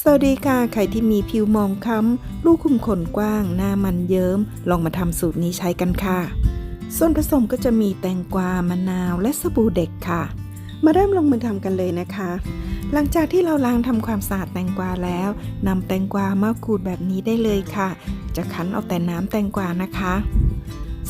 สวัสดีค่ะ ใครที่มีผิวมองคล้ำ ลูกคุมขนกว้าง หน้ามันเยิ้ม ลองมาทำสูตรนี้ใช้กันค่ะ ส่วนผสมก็จะมีแตงกวา มะนาว และสบู่เด็กค่ะ มาเริ่มลงมือทำกันเลยนะคะ หลังจากที่เราล้างทำความสะอาดแตงกวาแล้วนำแตงกวามาขูดแบบนี้ได้เลยค่ะ จะคั้นเอาแต่น้ำแตงกวานะคะ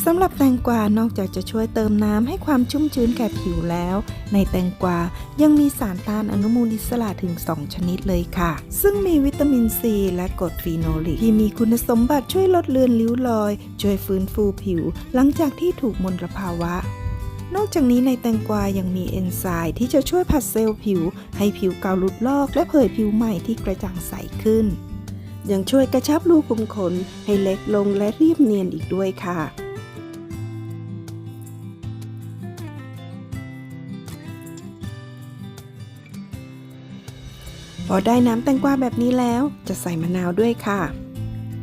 สำหรับแตงกวานอกจากจะช่วยเติมน้ำให้ความชุ่มชื้นแก่ผิวแล้ว ในแตงกวายังมีสารต้านอนุมูลอิสระถึง 2 ชนิดเลยค่ะ ซึ่งมีวิตามินซีและกรดฟีโนลิกที่มีคุณสมบัติช่วยลดเลือนริ้วรอย ช่วยฟื้นฟูผิว หลังจากที่ถูกมลภาวะ นอกจากนี้ในแตงกวายังมีเอนไซม์ที่จะช่วยผัดเซลล์ผิว ให้ผิวเกาหลุดลอก และเผยผิวใหม่ที่กระจ่างใสขึ้น ยังช่วยกระชับรูขุมขนให้เล็กลงและเรียบเนียนอีกด้วยค่ะ พอได้น้ำแตงกวาแบบนี้แล้ว จะใส่มะนาวด้วยค่ะ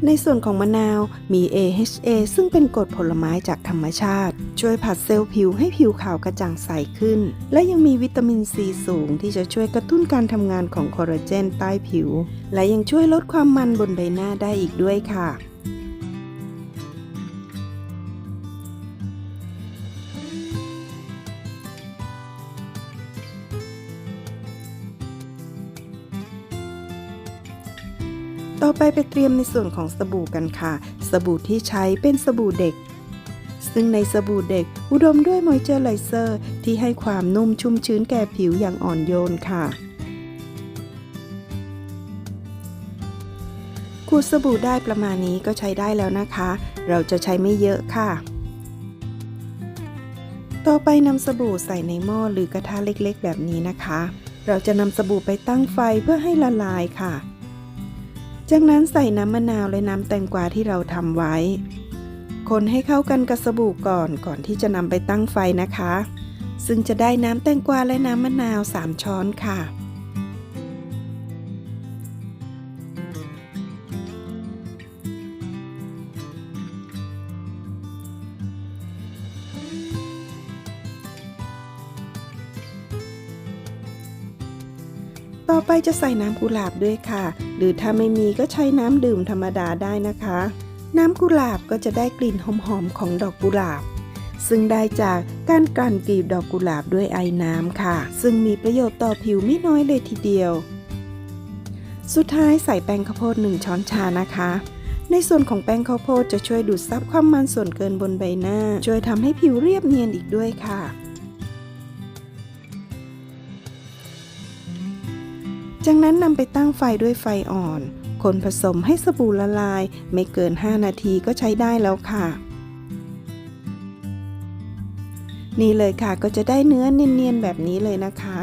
ในส่วนของมะนาวมี AHA ซึ่งเป็นกรดผลไม้จากธรรมชาติ ช่วยผัดเซลล์ผิวให้ผิวขาวกระจ่างใสขึ้น และยังมีวิตามินซีสูงที่จะช่วยกระตุ้นการทำงานของคอลลาเจนใต้ผิว และยังช่วยลดความมันบนใบหน้าได้อีกด้วยค่ะ ต่อไปไปเตรียมในส่วนของสบู่กันค่ะ สบู่ที่ใช้เป็นสบู่เด็ก ซึ่งในสบู่เด็กอุดมด้วยมอยเจอร์ไลเซอร์ ที่ให้ความนุ่มชุ่มชื้นแก่ผิวอย่างอ่อนโยนค่ะขูดสบู่ได้ประมาณนี้ก็ใช้ได้แล้วนะคะ เราจะใช้ไม่เยอะค่ะ ต่อไปนำสบู่ใส่ในหม้อหรือกระทะเล็กๆ แบบนี้นะคะ เราจะนำสบู่ไปตั้งไฟเพื่อให้ละลายค่ะ จากนั้นใส่น้ำมะนาวและน้ำแตงกวาที่เราทำไว้ คนให้เข้ากันกับสบู่ก่อนก่อนที่จะนำไปตั้งไฟนะคะ ซึ่งจะได้น้ำแตงกวาและน้ำมะนาว 3 ช้อนค่ะ ต่อไปจะใส่น้ำกุหลาบด้วยค่ะ หรือถ้าไม่มีก็ใช้น้ำดื่มธรรมดาได้นะคะ น้ำกุหลาบก็จะได้กลิ่นหอมๆของดอกกุหลาบ ซึ่งได้จากการกลั่นกลีบดอกกุหลาบด้วยไอน้ำค่ะ ซึ่งมีประโยชน์ต่อผิวไม่น้อยเลยทีเดียว สุดท้ายใส่แป้งข้าวโพด1ช้อนชานะคะในส่วนของแป้งข้าวโพดจะช่วยดูดซับความมันส่วนเกินบนใบหน้า ช่วยทำให้ผิวเรียบเนียนอีกด้วยค่ะ จากนั้นนำไปตั้งไฟด้วยไฟอ่อน คนผสมให้สบู่ละลาย ไม่เกิน 5 นาทีก็ใช้ได้แล้วค่ะ นี่เลยค่ะก็จะได้เนื้อเนียนๆแบบนี้เลยนะคะ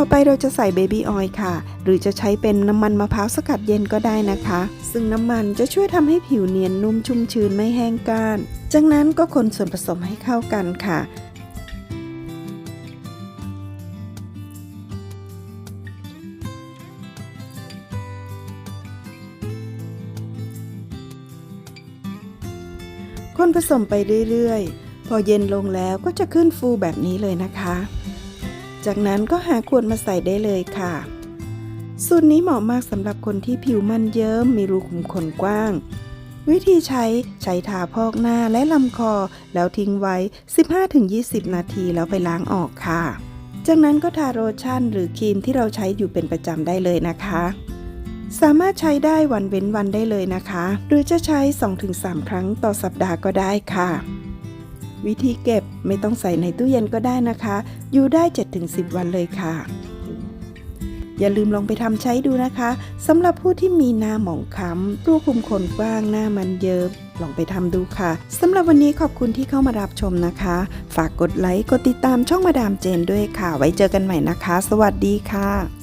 ต่อไปเราจะใส่เบบี้ออยล์ค่ะ หรือจะใช้เป็นน้ำมันมะพร้าวสกัดเย็นก็ได้นะคะ ซึ่งน้ำมันจะช่วยทำให้ผิวเนียนนุ่มชุ่มชื้นไม่แห้งก้าน จากนั้นก็คนส่วนผสมให้เข้ากันค่ะคนผสมไปเรื่อยๆ พอเย็นลงแล้วก็จะขึ้นฟูแบบนี้เลยนะคะ จากนั้นก็หาขวดมาใส่ได้เลยค่ะ สูตรนี้เหมาะมากสำหรับคนที่ผิวมันเยิ้มมีรูขุมขนกว้าง วิธีใช้ใช้ทาพอกหน้าและลำคอแล้วทิ้งไว้ 15-20 นาทีแล้วไปล้างออกค่ะ จากนั้นก็ทาโลชั่นหรือครีมที่เราใช้อยู่เป็นประจำได้เลยนะคะ สามารถใช้ได้วันเว้นวันได้เลยนะคะ หรือจะใช้ 2-3 ครั้งต่อสัปดาห์ก็ได้ค่ะ วิธีเก็บไม่ต้องใส่ในตู้เย็นก็ได้นะคะ อยู่ได้ 7-10 วันเลยค่ะ อย่าลืมลองไปทำใช้ดูนะคะสำหรับผู้ที่มีหน้าหมองคล้ำรูขุมขนกว้างหน้ามันเยิมลองไปทำดูค่ะสำหรับวันนี้ขอบคุณที่เข้ามารับชมนะคะ ฝากกดไลค์กดติดตามช่องมาดามเจนด้วยค่ะ ไว้เจอกันใหม่นะคะ สวัสดีค่ะ